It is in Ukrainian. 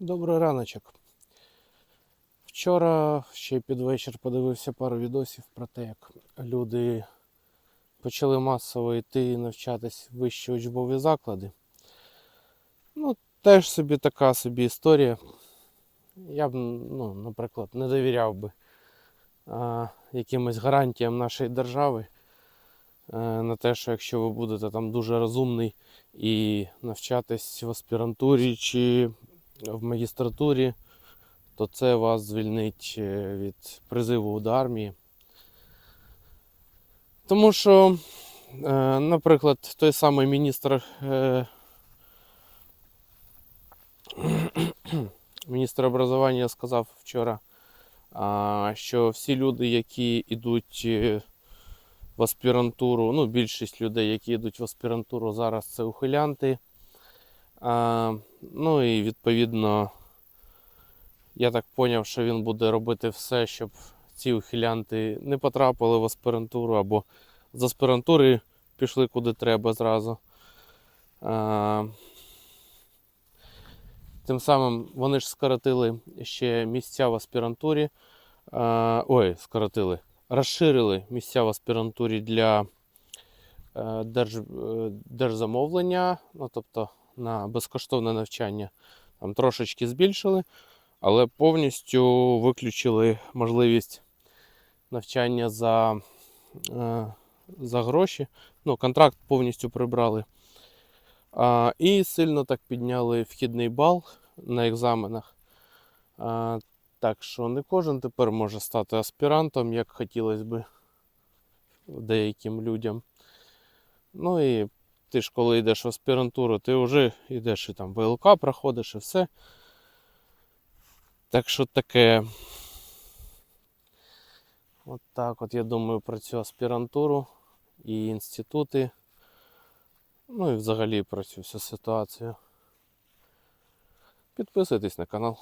Добрий раночок. Вчора ще під вечір подивився пару відосів про те, як люди почали масово йти навчатись в вищі учбові заклади. Ну, теж собі така собі історія. Я б, ну, наприклад, не довіряв би а, якимось гарантіям нашої держави е, на те, що якщо ви будете там дуже розумний і навчатись в аспірантурі чи в магістратурі, то це вас звільнить е, від призиву до армії. Тому що, е, наприклад, той самий міністр, е, міністр образування сказав вчора, що всі люди, які йдуть в аспірантуру, ну, більшість людей, які йдуть в аспірантуру зараз, це ухилянти. Ну і відповідно, я так зрозумів, що він буде робити все, щоб ці ухилянти не потрапили в аспірантуру або з аспірантури пішли куди треба зразу. А, тим самим вони ж скоротили ще місця в аспірантурі. А, ой, скоротили. Розширили місця в аспірантурі для е, держ, е, держзамовлення, ну, тобто на безкоштовне навчання там трошечки збільшили, але повністю виключили можливість навчання за, е, за гроші. Ну, контракт повністю прибрали. І сильно так підняли вхідний бал на екзаменах. Так що не кожен тепер може стати аспірантом, як хотілося би деяким людям. Ну і ти ж коли йдеш в аспірантуру, ти вже йдеш і там ВЛК проходиш і все. Так що таке. От так от я думаю про цю аспірантуру і інститути. Ну і взагалі про цю всю ситуацію. Підписуйтесь на канал.